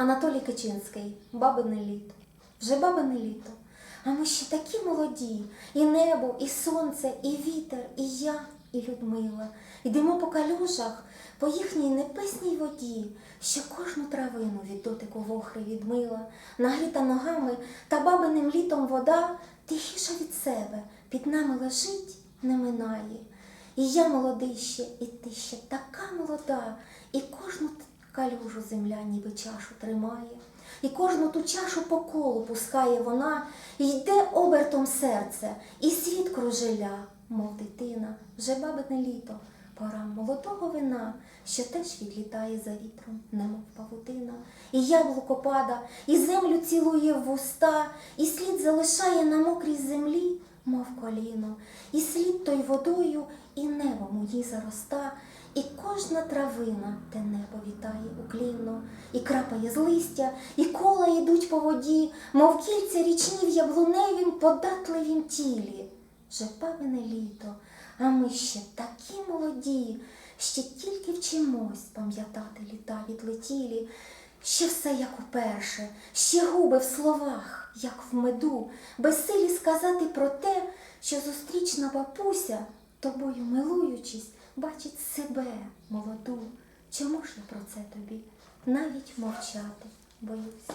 Анатолій Кичинський, бабине літо. Вже бабине літо. А ми ще такі молоді, і небо, і сонце, і вітер, і я, і Людмила. Йдемо по калюжах, по їхній небесній воді, що кожну травину від дотику вохри відмила, нагріта ногами та бабиним літом вода тихіша від себе, під нами лежить, не минає. І я молодий ще, і ти ще така молода, і кожну калюжу земля ніби чашу тримає, і кожну ту чашу по колу пускає вона, і йде обертом серце, і світ кружеля, мов дитина, вже бабине літо, пора молодого вина, що теж відлітає за вітром, немов павутина, і яблуко пада, і землю цілує в вуста, і слід залишає на мокрій землі, мов коліно, і слід той водою, і небом ній зароста, і кожна травина те небо вітає уклінно, і крапає з листя, і кола йдуть по воді, мов кільця річні в яблуневім податливім тілі. Вже бабине літо, а ми ще такі молоді, ще тільки вчимось пам'ятати літа відлетілі. Ще все як уперше, ще губи в словах, як в меду, безсилі сказати про те, що зустрічна бабуся, тобою милуючись, бачить себе молоду. Чому ж я про це тобі навіть мовчати боюся?